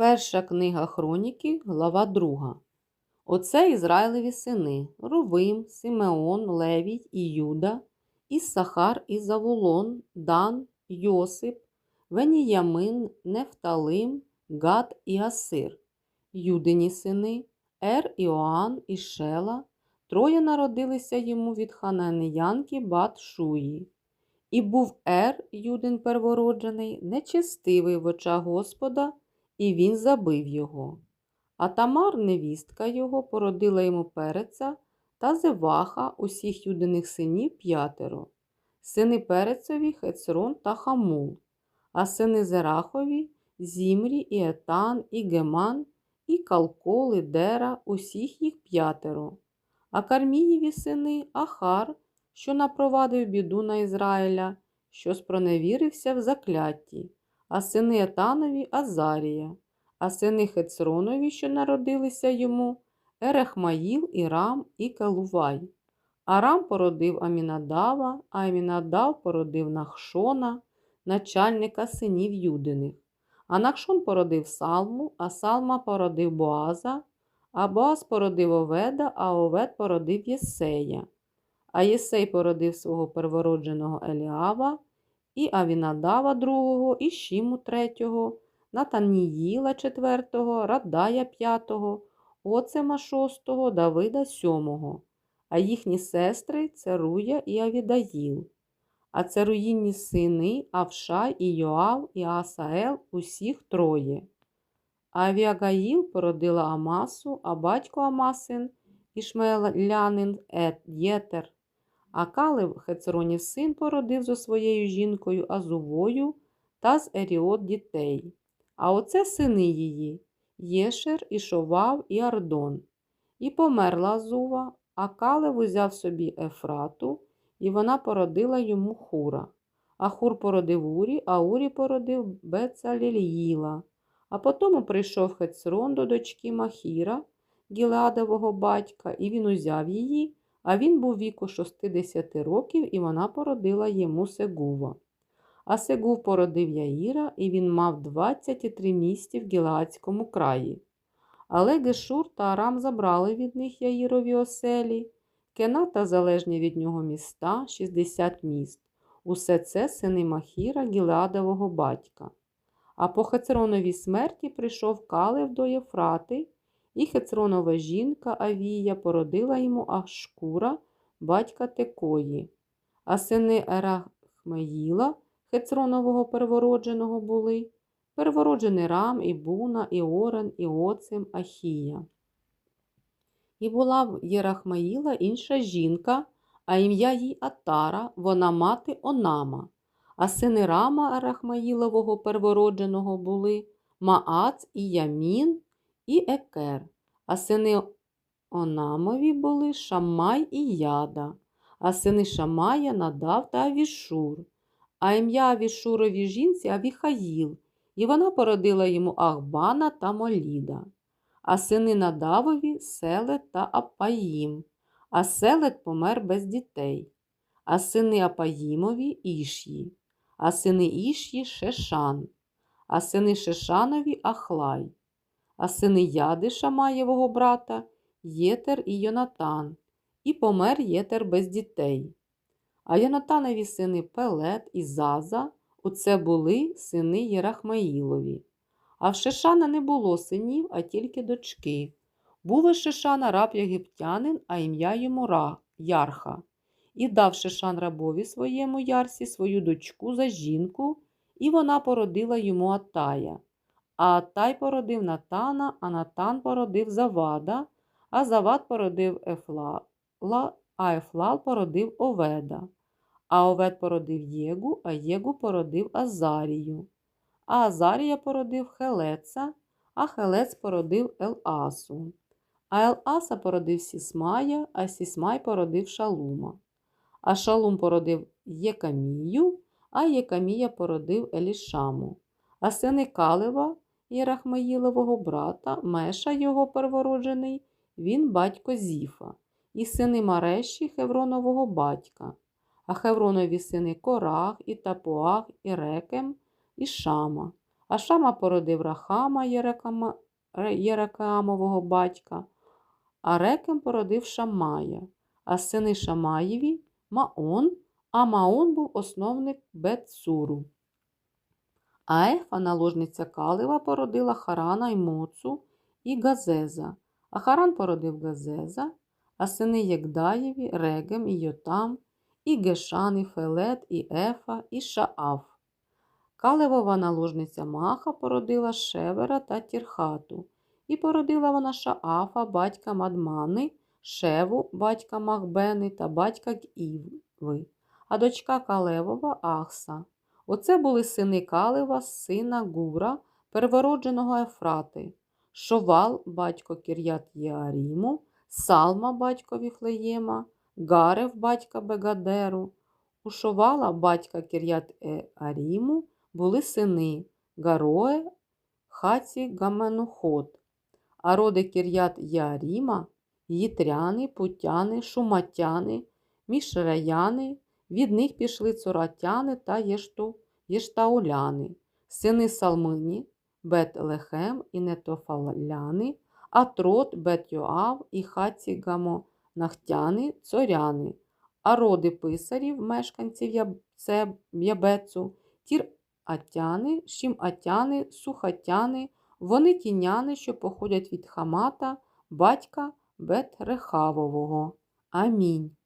Перша книга Хроніки, глава 2. Оце Ізраїлеві сини Рувим, Симеон, Левій і Юда, Іссахар і Завулон, Дан, Йосип, Веніямин, Нефталим, Гад і Асир, Юдині сини, Ер, Іоанн і Шела. Троє народилися йому від хананеянки Бат Шуї. І був Ер, Юдин первороджений, нечестивий в очах Господа, і він забив його. А Тамар, невістка його, породила йому переця та Зеваха, усіх юдиних синів п'ятеро. Сини Перецові Хецрон та Хамул, а сини Зерахові Зімрі, і Етан, і Геман, і Калкол, і Дера, усіх їх п'ятеро. А Кармієві сини Ахар, що напровадив біду на Ізраїля, що спроневірився в закляття, а сини Етанові Азарія, а сини Хецронові, що народилися йому, Ерехмаїл, Ірам і Калувай. Арам породив Амінадава, а Амінадав породив Нахшона, начальника синів Юдиних. А Нахшон породив Салму, а Салма породив Боаза, а Боаз породив Оведа, а Овед породив Єсея. А Єсей породив свого первородженого Еліава, і Авінадава другого, і Шіму третього, Натаніїла четвертого, Радая п'ятого, Оцема шостого, Давида сьомого, а їхні сестри Церуя і Авідаїл. А церуїнні сини Авшай і Йоав і Асаел усіх троє. Авіагаїл породила Амасу, а батько Амасин Ішмаелянин Ет Єтер. А Калев Хецронів син породив зо своєю жінкою Азувою та з Еріот дітей. А оце сини її Єшер, і Шовав, і Ардон. І померла Азува, а Калев узяв собі Ефрату, і вона породила йому хура. А хур породив Урі, а Урі породив Бецаліліїла. А потому прийшов Хецрон до дочки Махіра, Гіладового батька, і він узяв її, а він був віку 60 років, і вона породила йому Сегува. А Сегув породив Яїра, і він мав 23 місті в Гілаадському краї. Але Гешур та Арам забрали від них Яїрові оселі, Кена та залежні від нього міста 60 міст. Усе це сини Махіра, Гілеадового батька. А по Хецроновій смерті прийшов Калев до Єфрати, і Хецронова жінка Авія породила йому Ашкура, батька Текої. А сини Ерахмеїла, Хецронового первородженого були первороджений Рам, і Буна, і Орен, і Оцим, Ахія. І була в Єрахмаїла інша жінка, а ім'я їй Атара, вона мати Онама. А сини Рама Арахмаїлового первородженого були Маац і Ямін і Екер, а сини Онамові були Шамай і Яда, а сини Шамая Надав та Авішур, а ім'я Авішурові жінці Авіхаїл, і вона породила йому Ахбана та Моліда, а сини Надавові Селет та Апаїм, а Селет помер без дітей, а сини Апаїмові Ішї. А сини Ішї Шешан, а сини Шешанові Ахлай, а сини Яди Шамаєвого брата Єтер і Йонатан, і помер Єтер без дітей. А Йонатанові сини Пелет і Заза оце були сини Єрахмаїлові. А в Шешана не було синів, а тільки дочки. Був у Шешана раб єгиптянин, а ім'я йому Ра, Ярха і дав Шишан рабові своєму ярсі свою дочку за жінку, і вона породила йому Атая. Атай породив Натана, а Натан породив Завада, а Завад породив Ефлала, а Ефлал породив Оведа. А Овед породив Єгу, а Єгу породив Азарію. А Азарія породив Хелеца, а Хелец породив Еласу. А Еласа породив Сісмая, а Сісмай породив Шалума. А Шалум породив Єкамію, а Єкамія породив Елішаму. А сини Калева, Єрахмаїлового брата, Меша його первороджений, він батько Зіфа, і сини Мареші Хевронового батька, а Хевронові сини Корах, і Тапуах, і Рекем, і Шама, Ашама породив Рахама Єрекама, Єрекамового батька, а Рекем породив Шамая, а сини Шамаєві Маон, а Маон був основник Бетсуру. А Ефа, наложниця Калива, породила Харана й Моцу і Газеза, а Харан породив Газеза, а сини Єгдаєві, Регем і Йотам, і Гешан, і Фелет, і Ефа, і Шааф. Калевова наложниця Маха породила Шевера та Тірхату, і породила вона Шаафа, батька Мадмани, Шеву, батька Махбени та батька Гіви, а дочка Калевова Ахса. Оце були сини Калева, сина Гура, первородженого Ефрати, Шовал, батько Кір'ят Єаріму, Салма, батько Віфлеєма, Гарев, батька Бегадеру. У Шовала, батька Кір'ят Аріму, були сини Гарое, Хаці, Гаменухот, а роди Кір'ят Яріма, Їтряни, Путяни, Шуматяни, Мішраяни, від них пішли цуратяни та Єшту, Єштауляни, сини Салмині, Бет-Лехем і Нетофаляни, Атрот, Бет-Йоав і Хаці Гамонахтяни, Цоряни, а роди писарів, мешканців Ябецу, Тір-Атяни, Шім-Атяни, Сухатяни, вони тіняни, що походять від Хамата, батька Бет-Рехавового. Амінь.